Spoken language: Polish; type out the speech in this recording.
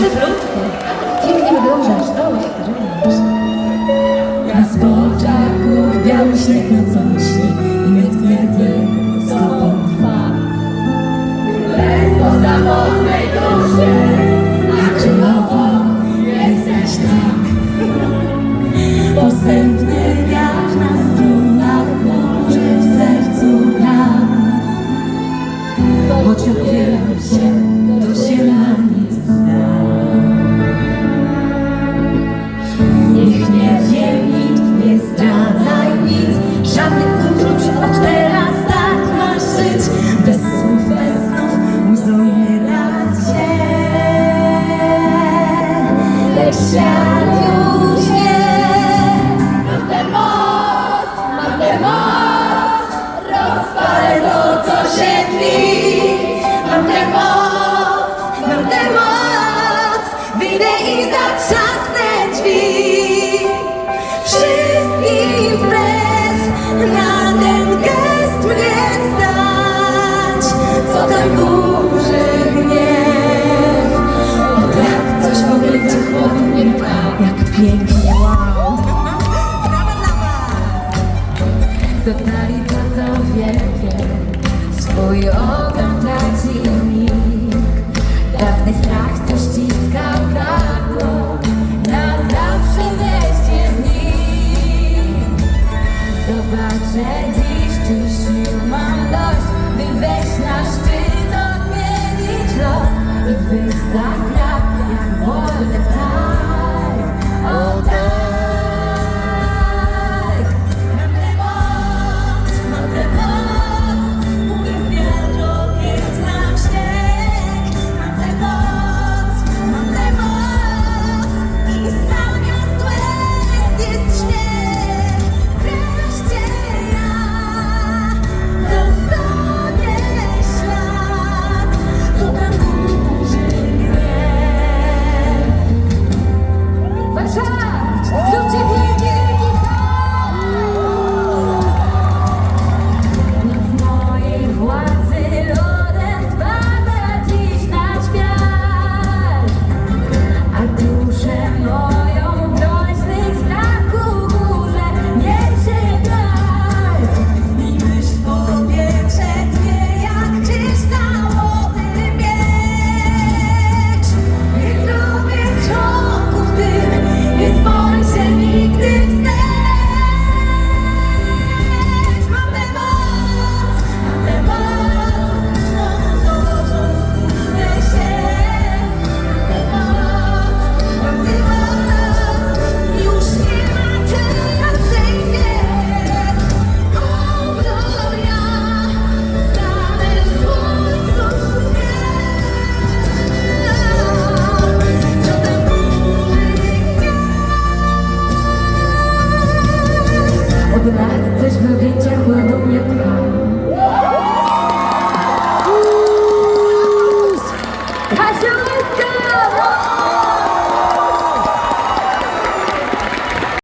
patrzy w lód. Pięknie wyglądasz, dobrze. Na zboczach biały śnieg nocą śni. Rozpal to, co się tli. pięknie, wow. Brawo dla Was! Dodali to, wielkie, swój ogień. the last